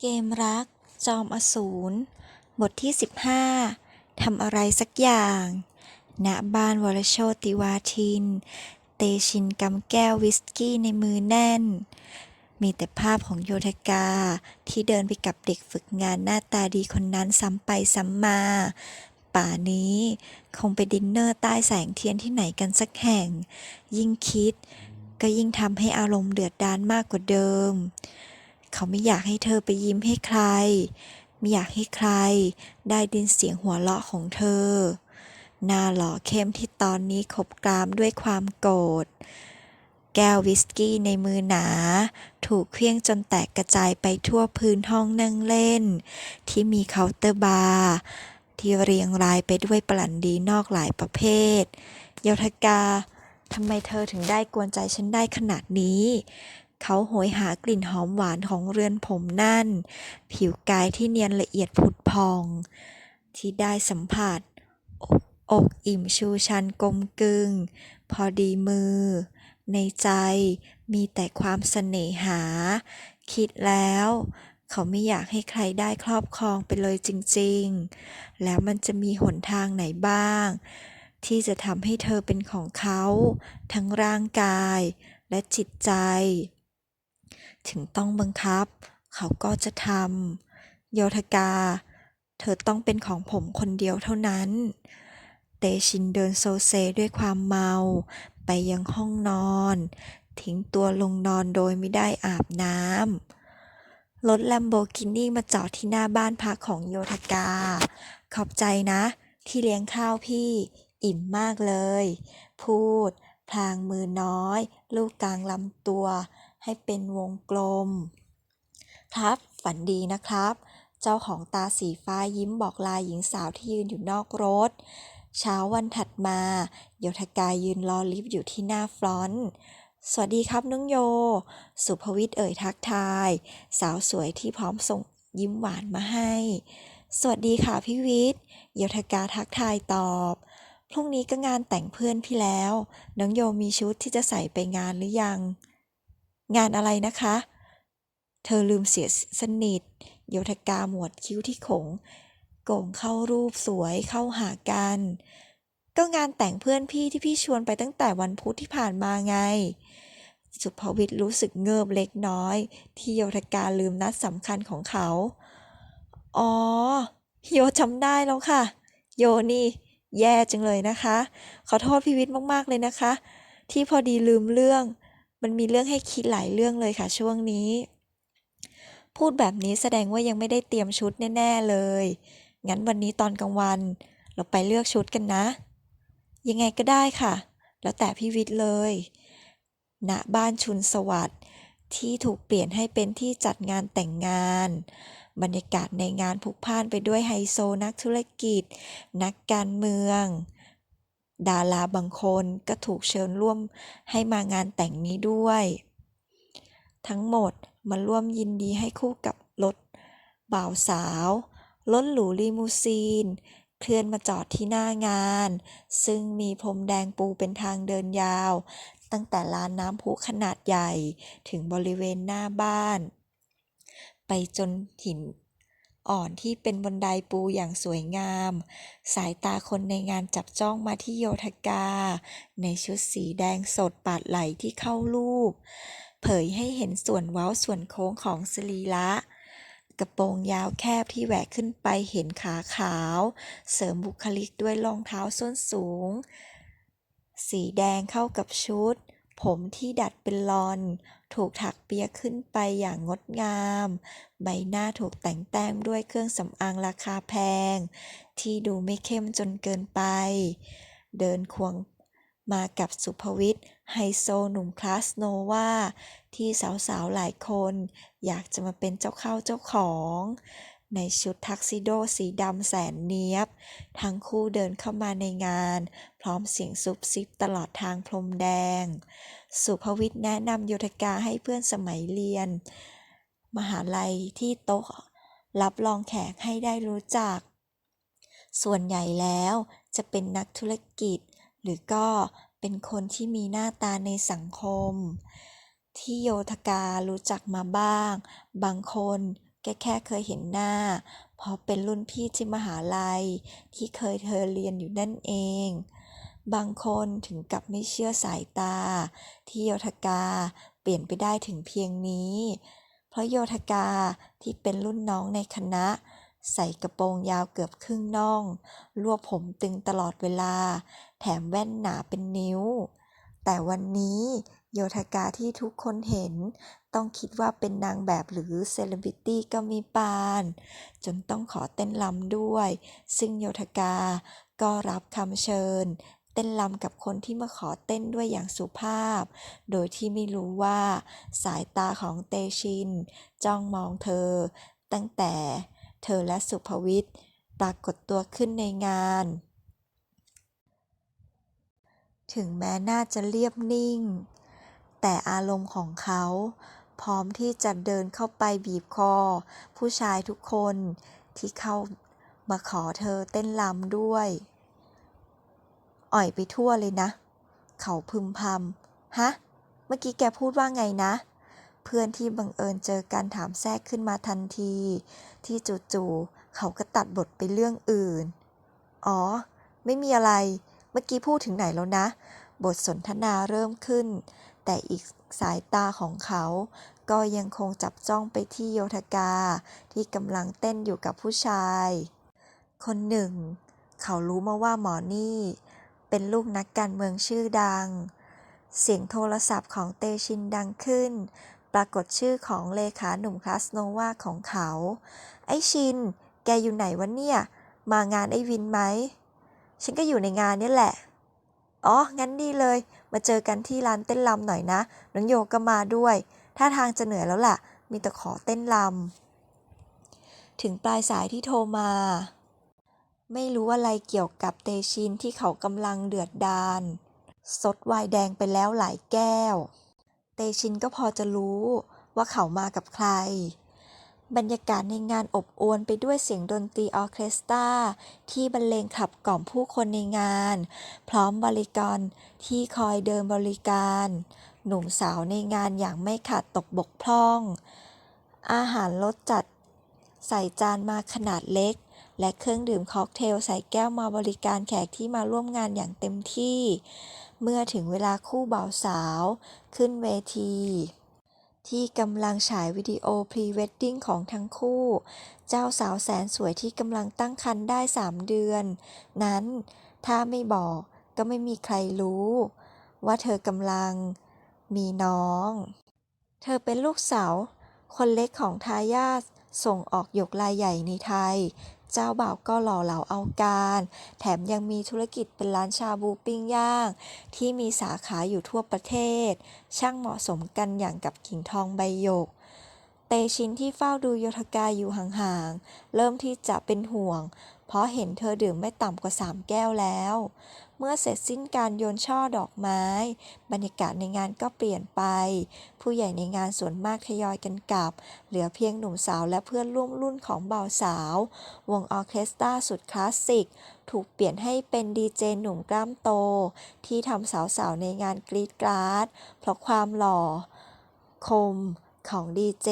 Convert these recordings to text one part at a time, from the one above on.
เกมรัก จอมอสูร บทที่ 15 ทำอะไรสักอย่าง ณ บ้านวรโชติวาทิน เตชินกำแก้ววิสกี้ในมือแน่น มีแต่ภาพของโยธกาที่เดินไปกับเด็กฝึกงานหน้าตาดีคนนั้นซ้ำไปซ้ำมา ป่านี้คงไปดินเนอร์ใต้แสงเทียนที่ไหนกันสักแห่ง ยิ่งคิด ก็ยิ่งทำให้อารมณ์เดือดดาลมากกว่าเดิม เขาไม่อยากให้เธอไปยิ้มให้ใคร ไม่อยากให้ใคร ได้ดินเสียงหัวเราะของเธอ หน้าหล่อเข้มที่ตอนนี้ขบกรามด้วยความโกรธ แก้ววิสกี้ในมือหนา ถูกเคลื่องจนแตกกระจายไปทั่วพื้นห้องนั่งเล่น ที่มีเคาน์เตอร์บาร์ที่เรียงรายไปด้วยปลันดีนอกหลายประเภทโยธกาทำไมเธอถึงได้กวนใจฉันได้ขนาดนี้ เขาโหยหากลิ่นหอมหวานของเรือนผมนั่น ผิวกายที่เนียนละเอียดผุดพอง ที่ได้สัมผัสอกอกอิ่มชูชันกลมกลึง พอดีมือ ในใจมีแต่ความเสน่หา คิดแล้ว เขาไม่อยากให้ใครได้ครอบครองไปเลยจริงๆ แล้วมันจะมีหนทางไหนบ้าง ที่จะทำให้เธอเป็นของเขา ทั้งร่างกายและจิตใจ ถึงต้องบังคับ เขาก็จะทำโยธกา เธอต้องเป็นของผมคนเดียวเท่านั้น เตชินเดินโซเซด้วยความเมา ไปยังห้องนอน ทิ้งตัวลงนอนโดยไม่ได้อาบน้ำรถแลมโบกินี่มาจอดที่หน้าบ้านพักของโยธกา ขอบใจนะ ที่เลี้ยงข้าวพี่ อิ่มมากเลย พูดพลางมือน้อย ลูกกลางลำตัว ให้เป็นวงกลม ครับฝันดีนะครับ เจ้าของตาสีฟ้ายิ้มบอกลาหญิงสาวที่ยืนอยู่นอกรถ เช้าวันถัดมาโยธกายืนรอลิฟต์อยู่ที่หน้าฟรอนต์สวัสดีครับน้องโย สุภวิทย์เอ่ยทักทาย สาวสวยที่พร้อมส่งยิ้มหวานมาให้ สวัสดีค่ะพี่วิทย์โยธกาทักทายตอบ พรุ่งนี้ก็งานแต่งเพื่อนพี่แล้ว น้องโยมีชุดที่จะใส่ไปงานหรือยัง งานอะไรนะคะ เธอลืมเสียสนิทโยธกาหมวดคิ้วที่ขงโก่งเข้ารูปสวยเข้าหากัน ก็งานแต่งเพื่อนพี่ที่พี่ชวนไปตั้งแต่วันพุธที่ผ่านมาไง สุภวิทย์รู้สึกเงิบเล็กน้อย ที่โยธกาลืมนัดสำคัญของเขา อ๋อ โยจำได้แล้วค่ะ โยนี่แย่จังเลยนะคะ ขอโทษพี่วิทย์มาก ๆ เลยนะคะ ที่พอดีลืมเรื่อง มันมีเรื่องให้คิดหลายเรื่องเลยค่ะช่วงนี้ พูดแบบนี้แสดงว่ายังไม่ได้เตรียมชุดแน่ ๆเลย งั้นวันนี้ตอนกลางวัน เราไปเลือกชุดกันนะ ยังไงก็ได้ค่ะ แล้วแต่พี่วิทย์เลยณบ้านชุนสวัสดิ์ที่ถูกเปลี่ยนให้เป็นที่จัดงานแต่งงาน บรรยากาศในงานพลุกพล่านไปด้วยไฮโซนักธุรกิจ นักการเมือง ดาราบางคนก็ถูกเชิญร่วมให้มางานแต่งนี้ด้วย ทั้งหมดมาร่วมยินดีให้คู่กับรถบ่าวสาวรถหรูลีมูซีน เคลื่อนมาจอดที่หน้างาน ซึ่งมีพรมแดงปูเป็นทางเดินยาว ตั้งแต่ลานน้ำพุขนาดใหญ่ถึงบริเวณหน้าบ้าน ไปจนหิน อ่อนที่เป็นบันไดปูอย่างสวยงาม สายตาคนในงานจับจ้องมาที่โยธกา ในชุดสีแดงสดปาดไหลที่เข้ารูป เผยให้เห็นส่วนเว้าส่วนโค้งของสรีระกระโปรงยาวแคบที่แหวกขึ้นไปเห็นขาขาว เสริมบุคลิกด้วยรองเท้าส้นสูง สีแดงเข้ากับชุด ผมที่ดัดเป็นลอน ถูกถักเปียขึ้นไปอย่างงดงาม ใบหน้าถูกแต่งแต้มด้วยเครื่องสำอางราคาแพง ที่ดูไม่เข้มจนเกินไป เดินควงมากับสุภวิทย์ไฮโซหนุ่มคลาสโนวาที่สาวๆหลายคน อยากจะมาเป็นเจ้าเข้าเจ้าของ ในชุดทักซิโดสีดำแสนเนียบ ทั้งคู่เดินเข้ามาในงาน พร้อมเสียงซุบซิบตลอดทางพรมแดง สุภวิทย์แนะนำโยธกาให้เพื่อนสมัยเรียน มหาลัยที่โต๊ะรับรองแขกให้ได้รู้จัก ส่วนใหญ่แล้วจะเป็นนักธุรกิจ หรือก็เป็นคนที่มีหน้าตาในสังคม ที่โยธการู้จักมาบ้าง บางคนแกแค่เคยเห็นหน้า เพราะเป็นรุ่นพี่ที่มหาลัยที่เคยเธอเรียนอยู่นั่นเอง บางคนถึงกับไม่เชื่อสายตา ที่โยธกาเปลี่ยนไปได้ถึงเพียงนี้ เพราะโยธกาที่เป็นรุ่นน้องในคณะ ใส่กระโปรงยาวเกือบครึ่งน่อง รวบผมตึงตลอดเวลา แถมแว่นหนาเป็นนิ้ว แต่วันนี้โยธกาที่ทุกคนเห็น ต้องคิดว่าเป็นนางแบบหรือเซเลบริตี้ก็มีปาน จนต้องขอเต้นรำด้วย ซึ่งโยธกาก็รับคำเชิญ เต้นรำกับคนที่มาขอเต้นด้วยอย่างสุภาพ โดยที่ไม่รู้ว่า สายตาของเตชิน จ้องมองเธอ ตั้งแต่เธอและสุภวิทย์ปรากฏตัวขึ้นในงาน ถึงแม้น่าจะเรียบนิ่ง แต่อารมณ์ของเขา พร้อมที่จะเดินเข้าไปบีบคอ ผู้ชายทุกคนที่เข้ามาขอเธอเต้นรำด้วย อ่อยไปทั่วเลยนะ เขาพึมพำฮะ เมื่อกี้แกพูดว่าไงนะ เพื่อนที่บังเอิญเจอกันถามแทรกขึ้นมาทันที ที่จู่ๆเขาก็ตัดบทไปเรื่องอื่น อ๋อ ไม่มีอะไร เมื่อกี้พูดถึงไหนแล้วนะ บทสนทนาเริ่มขึ้น แต่อีกสายตาของเขาก็ยังคงจับจ้องไปที่โยธกา ที่กำลังเต้นอยู่กับผู้ชาย คนหนึ่ง เขารู้มาว่าหมอนี่ เป็นลูกนักการเมืองชื่อดัง เสียงโทรศัพท์ของเตชินดังขึ้น ปรากฏชื่อของเลขาหนุ่มคลาสโนวาของเขา ไอชิน แกอยู่ไหนวะเนี่ย มางานไอวินไหม ฉันก็อยู่ในงานนี่แหละ อ๋อ งั้นดีเลย มาเจอกันที่ร้านเต้นรำหน่อยนะ น้องโยก็มาด้วย ท่าทางจะเหนื่อยแล้วล่ะ มีแต่ขอเต้นรำถึงปลายสายที่โทรมา ไม่รู้อะไรเกี่ยวกับเตชินที่เขากำลังเดือดดาลซดไวน์แดงไปแล้วหลายแก้ว เตชินก็พอจะรู้ว่าเขามากับใคร บรรยากาศในงานอบอวลไปด้วยเสียงดนตรีออเคสตราที่บรรเลงขับกล่อมผู้คนในงาน พร้อมบริกรที่คอยเดินบริการ หนุ่มสาวในงานอย่างไม่ขาดตกบกพร่อง อาหารรสจัดใส่จานมาขนาดเล็ก และเครื่องดื่มค็อกเทลใส่แก้วมาบริการแขกที่มาร่วมงานอย่างเต็มที่ เมื่อถึงเวลาคู่บ่าวสาว ขึ้นเวที ที่กำลังฉายวิดีโอพรีเวดดิ้งของทั้งคู่ เจ้าสาวแสนสวยที่กำลังตั้งครรภ์ได้สามเดือน นั้นถ้าไม่บอกก็ไม่มีใครรู้ ว่าเธอกำลังมีน้อง เธอเป็นลูกสาวคนเล็กของทายาทส่งออกหยกรายใหญ่ในไทย เจ้าบ่าวก็หล่อเหลาเอาการ แถมยังมีธุรกิจเป็นร้านชาบูปิ้งย่าง ที่มีสาขาอยู่ทั่วประเทศ ช่างเหมาะสมกันอย่างกับกิ่งทองใบหยก เตชินที่เฝ้าดูโยธกาอยู่ห่างๆ เริ่มที่จะเป็นห่วง เพราะเห็นเธอดื่มไม่ต่ำกว่าสามแก้วแล้ว เมื่อเสร็จสิ้นการโยนช่อดอกไม้ บรรยากาศในงานก็เปลี่ยนไป ผู้ใหญ่ในงานส่วนมากทยอยกันกลับ เหลือเพียงหนุ่มสาวและเพื่อนร่วมรุ่นของบ่าวสาว วงออเคสตราสุดคลาสสิก ถูกเปลี่ยนให้เป็นดีเจหนุ่มกล้ามโต ที่ทำสาวๆในงานกรีดกราด เพราะความหล่อ คมของดีเจ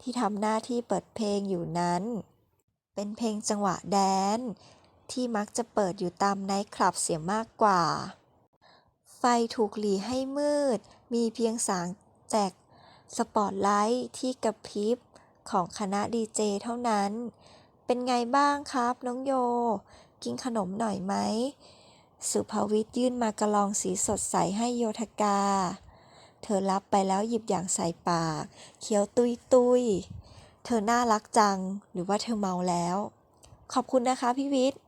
ที่ทำหน้าที่เปิดเพลงอยู่นั้น เป็นเพลงจังหวะแดน ที่มักจะเปิดอยู่ตามไนท์คลับเสียมากกว่า ไฟถูกหลีให้มืด มีเพียงสางแจกสปอตไลท์ที่กระพริบของคณะดีเจเท่านั้น เป็นไงบ้างครับ น้องโย กินขนมหน่อยไหม สุภวิทย์ยื่นมากระลองสีสดใสให้โยธกา เธอรับไปแล้วหยิบอย่างใส่ปาก เคี้ยวตุยตุยเธอน่ารักจัง หรือว่าเธอเมาแล้ว ขอบคุณนะคะพี่วิทย์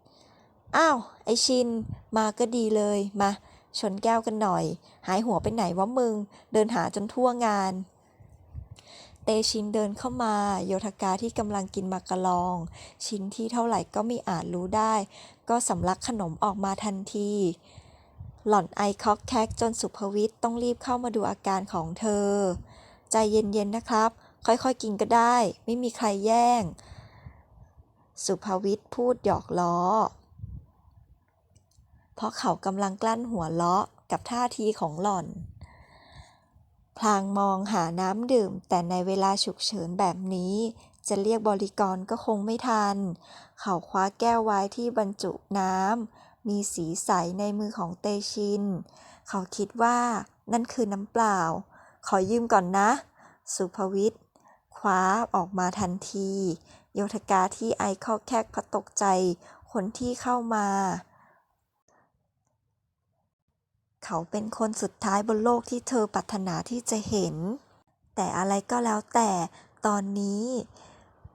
อ้าว ไอชิน มาก็ดีเลย มา ชนแก้วกันหน่อย หายหัวไปไหนวะมึง เดินหาจนทั่วงาน เตชินเดินเข้ามา โยธกาที่กำลังกินมากะลอง ชิ้นที่เท่าไหร่ก็ไม่อาจรู้ได้ ก็สำลักขนมออกมาทันที หล่อนไอคอกแคกจนสุภวิทย์ต้องรีบเข้ามาดูอาการของเธอ ใจเย็นๆนะครับ ค่อยๆกินก็ได้ ไม่มีใครแย่ง สุภวิทย์พูดหยอกล้อ เพราะเขากำลังกลั้นหัวเราะกับท่าทีของหล่อน พลางมองหาน้ำดื่ม แต่ในเวลาฉุกเฉินแบบนี้ จะเรียกบริกรก็คงไม่ทัน เขาคว้าแก้วไว้ที่บรรจุน้ำ มีสีใสในมือของเตชิน เขาคิดว่านั่นคือน้ำเปล่า ขอยืมก่อนนะ สุภวิทย์คว้าออกมาทันที โยธกาที่ไอเข้าแคกพระตกใจ คนที่เข้ามา เขาเป็นคนสุดท้ายบนโลกที่เธอปรารถนาที่จะเห็น แต่อะไรก็แล้วแต่ตอนนี้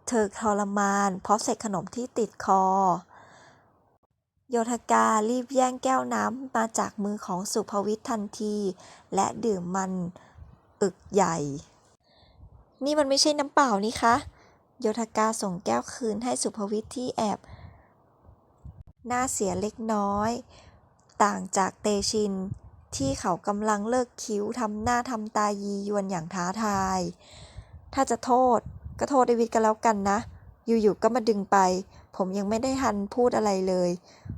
เธอทรมาน เพราะเศษขนมที่ติดคอ โยธการีบแย่งแก้วน้ำมาจากมือของสุภวิทย์ทันที และดื่มมันอึกใหญ่ นี่มันไม่ใช่น้ำเปล่านี่คะโยธกาส่งแก้วคืนให้สุภวิทย์ที่แอบหน้าเสียเล็กน้อย ต่างจากเตชิน ที่เขากำลังเลิกคิ้วทำหน้าทำตายียวนอย่างท้าทาย ถ้าจะโทษก็โทษเดวิดกันแล้วกันนะ อยู่ๆก็มาดึงไป ผมยังไม่ได้ทันพูดอะไรเลย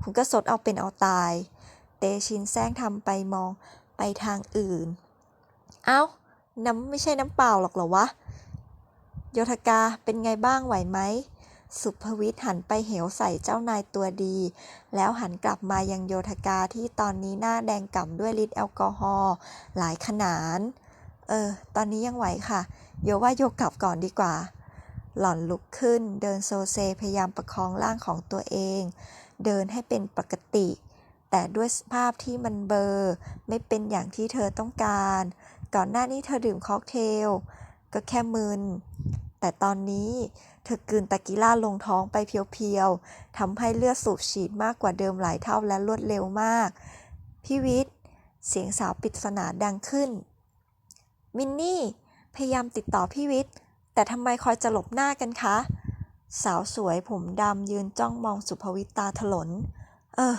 คุณก็สดเอาเป็นเอาตาย เตชินแซงทำไปมองไปทางอื่น เอ้า น้ำไม่ใช่น้ำเปล่าหรอกเหรอวะ โยธกาเป็นไงบ้างไหวไหม สุภวิทย์หันไปเหวใส่เจ้านายตัวดี แล้วหันกลับมายังโยธกาที่ตอนนี้หน้าแดงก่ำด้วยฤทธิ์แอลกอฮอล์หลายขนาดเออ ตอนนี้ยังไหวค่ะ โยว่าโยกลับก่อนดีกว่า หล่อนลุกขึ้น เดินโซเซพยายามประคองร่างของตัวเอง เดินให้เป็นปกติ แต่ด้วยภาพที่มันเบลอร์ไม่เป็นอย่างที่เธอต้องการ ก่อนหน้านี้เธอดื่มค็อกเทลก็แค่มึน แต่ตอนนี้เธอกลืนตะกิล่าลงท้องไปเพียวๆทำให้เลือดสูบฉีดมากกว่าเดิมหลายเท่าและรวดเร็วมาก พี่วิทย์ เสียงสาวปริศนาดังขึ้น มินนี่ พยายามติดต่อพี่วิทย์ แต่ทำไมคอยจะหลบหน้ากันคะ สาวสวยผมดำยืนจ้องมองสุภวิตตาถลน เออ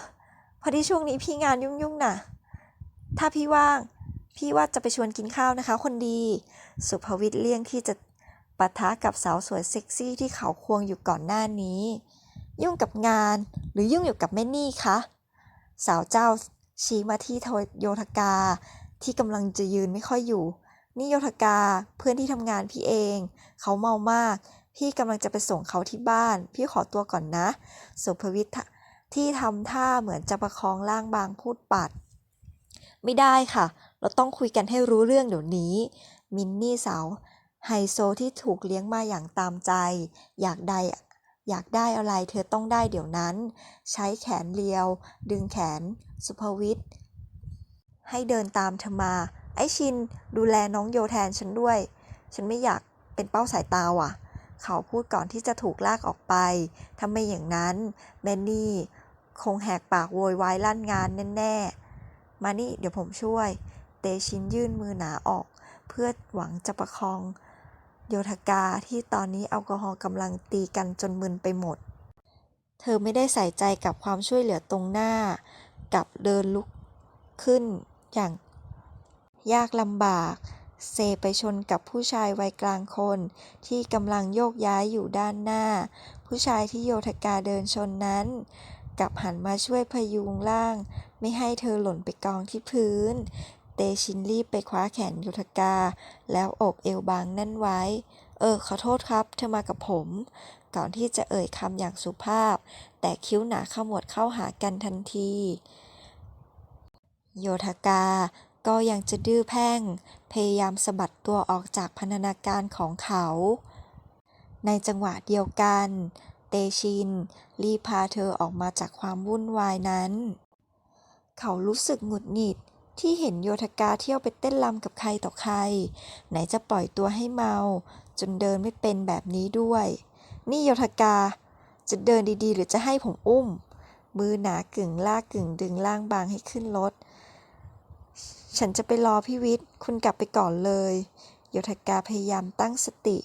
พอดีช่วงนี้พี่งานยุ่งๆน่ะ ถ้าพี่ว่าง พี่ว่าจะไปชวนกินข้าวนะคะ คนดี สุภวิทย์เลี่ยงที่จะ ปะทะกับสาวสวยเซ็กซี่ที่เขาควงอยู่ก่อนหน้านี้ ยุ่งกับงานหรือยุ่งอยู่กับแม่นี่คะ สาวเจ้าชี้มาที่โยธกาที่กำลังจะยืนไม่ค่อยอยู่ นี่โยธกาเพื่อนที่ทำงานพี่เอง เขาเมามาก พี่กำลังจะไปส่งเขาที่บ้าน พี่ขอตัวก่อนนะ สุภวิทย์ที่ทำท่าเหมือนจะประคองร่างบางพูดปัด ไม่ได้ค่ะ เราต้องคุยกันให้รู้เรื่องเดี๋ยวนี้ มินนี่สาว ไฮโซที่ถูกเลี้ยงมาอย่างตามใจ อยากได้อยากได้อะไรเธอต้องได้เดี๋ยวนั้น ใช้แขนเลียว ดึงแขน สุภวิทย์ให้เดินตามเธอมา ไอชินดูแลน้องโยแทนฉันด้วย ฉันไม่อยากเป็นเป้าสายตาว่ะ เขาพูดก่อนที่จะถูกลากออกไปถ้าไมอย่างนั้นแมนนี่คงแหกปากโวยวายลั่นงานแน่ๆ มานี่เดี๋ยวผมช่วย เตชินยื่นมือหนาออก เพื่อหวังจะประคอง โยธกาที่ตอนนี้แอลกอฮอล์กำลังตีกันจนมึนไปหมด เธอไม่ได้ใส่ใจกับความช่วยเหลือตรงหน้า กับเดินลุกขึ้นอย่างยากลำบาก เซไปชนกับผู้ชายวัยกลางคน ที่กำลังโยกย้ายอยู่ด้านหน้า ผู้ชายที่โยธกาเดินชนนั้นกลับหันมาช่วยพยุงร่าง ไม่ให้เธอหล่นไปกองที่พื้น เตชินรีบไปคว้าแขนโยธกา แล้วโอบเอวบางนั่นไว้ เออ ขอโทษครับ เธอมากับผม ก่อนที่จะเอ่ยคำอย่างสุภาพ แต่คิ้วหนาขมวดเข้าหากันทันที โยธกาก็ยังจะดื้อแพ่ง พยายามสะบัดตัวออกจากพันธนาการของเขา ในจังหวะเดียวกัน เตชิน รีพาเธอออกมาจากความวุ่นวายนั้น เขารู้สึกหงุดหงิด ที่เห็นโยธกาเที่ยวไปเต้นรำกับใครต่อใคร ไหนจะปล่อยตัวให้เมา จนเดินไม่เป็นแบบนี้ด้วย นี่โยธกา จะเดินดีๆ หรือจะให้ผมอุ้ม มือหนากึ่งลากกึ่งดึงล่างบางให้ขึ้นรถ ฉันจะไปรอพี่วิทย์ คุณกลับไปก่อนเลย โยธกาพยายามตั้งสติ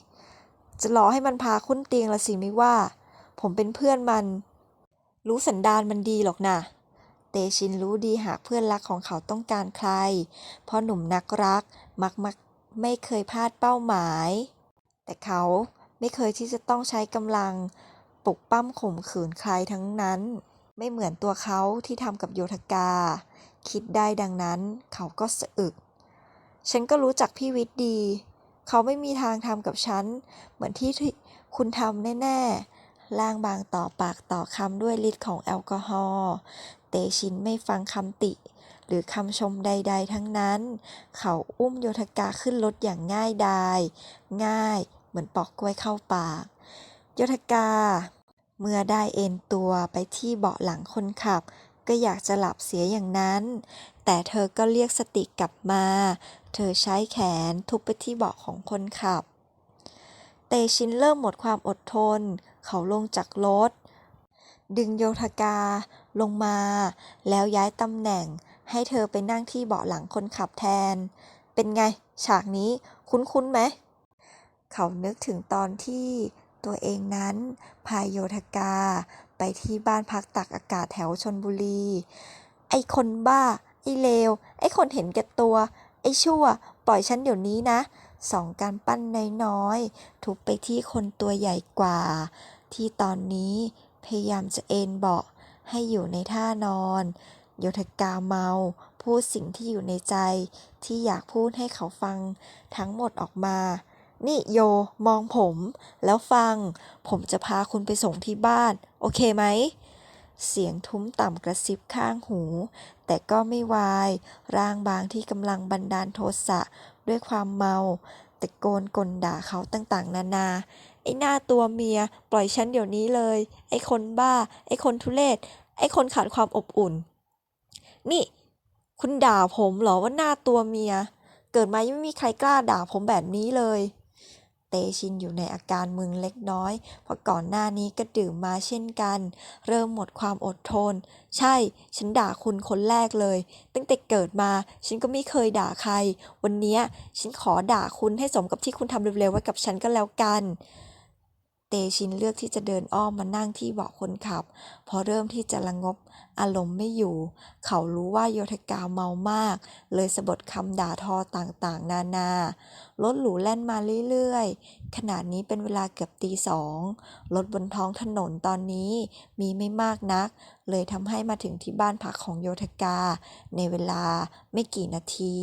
จะรอให้มันพาขึ้นเตียงละสิไม่ว่า ผมเป็นเพื่อนมัน รู้สันดานมันดีหรอกนะ เตชินรู้ดีหากเพื่อนรักของเขาต้องการใคร เพราะหนุ่มนักรักมักมักไม่เคยพลาดเป้าหมาย แต่เขาไม่เคยที่จะต้องใช้กำลังปลุกปั้มข่มขืนใครทั้งนั้น ไม่เหมือนตัวเขาที่ทำกับโยธกา คิดได้ดังนั้นเขาก็สะอึก ฉันก็รู้จักพี่วิทย์ดี เขาไม่มีทางทำกับฉัน เหมือนที่คุณทำแน่ๆร่างบางต่อปากต่อคำด้วยฤทธิ์ของแอลกอฮอล์ เตชินไม่ฟังคำติ หรือคำชมใด ๆ ทั้งนั้น เขาอุ้มโยธกาขึ้นรถอย่างง่ายดาย ง่ายเหมือนปอกกล้วยเข้าปาก โยธกา เมื่อได้เอนตัวไปที่เบาะหลังคนขับ ก็อยากจะหลับเสียอย่างนั้น แต่เธอก็เรียกสติกลับมา เธอใช้แขนทุบไปที่เบาะของคนขับ เตชินเริ่มหมดความอดทน เขาลงจากรถดึงโยธกา ลงมา แล้วย้ายตำแหน่ง ให้เธอไปนั่งที่เบาะหลังคนขับแทน เป็นไง ฉากนี้คุ้นๆไหม เขานึกถึงตอนที่ตัวเองนั้นพาโยธกา ไปที่บ้านพักตักอากาศแถวชลบุรี ไอ้คนบ้า ไอ้เลว ไอ้คนเห็นแก่ตัว ไอ้ชั่ว ปล่อยฉันเดี๋ยวนี้นะ สองการปั้นน้อยๆทุบไปที่คนตัวใหญ่กว่า ที่ตอนนี้พยายามจะเอนเบาะ ให้อยู่ในท่านอน โยธกาเมา พูดสิ่งที่อยู่ในใจ ที่อยากพูดให้เขาฟังทั้งหมดออกมา นี่โยมองผม แล้วฟัง ผมจะพาคุณไปส่งที่บ้าน โอเคไหม เสียงทุ้มต่ำกระซิบข้างหู แต่ก็ไม่วาย ร่างบางที่กำลังบันดาลโทสะด้วยความเมาตะโกนกลด่าเขาต่างๆ นานา ไอ้หน้าตัวเมีย ปล่อยฉันเดี๋ยวนี้เลย ไอ้คนบ้า ไอ้คนทุเลศ ไอ้คนขาดความอบอุ่น นี่ คุณด่าผมเหรอว่าหน้าตัวเมีย เกิดมายังไม่มีใครกล้าด่าผมแบบนี้เลย เตชินอยู่ในอาการมึนเล็กน้อย เพราะก่อนหน้านี้ก็ดื่มมาเช่นกัน เริ่มหมดความอดทน ใช่ ฉันด่าคุณคนแรกเลย ตั้งแต่เกิดมา ฉันก็ไม่เคยด่าใคร วันนี้ฉันขอด่าคุณให้สมกับที่คุณทำเร็วๆไว้กับฉันก็แล้วกัน เตชินเลือกที่จะเดินอ้อมมานั่งที่เบาะคนขับ พอเริ่มที่จะระงบอารมณ์ไม่อยู่ เขารู้ว่าโยธกาเมามาก เลยสะบดคำด่าทอต่างๆ นานารถหรูแล่นมาเรื่อยๆ ขณะนี้เป็นเวลาเกือบตีสองรถบนท้องถนนตอนนี้มีไม่มากนัก เลยทำให้มาถึงที่บ้านพักของโยธกา ในเวลาไม่กี่นาที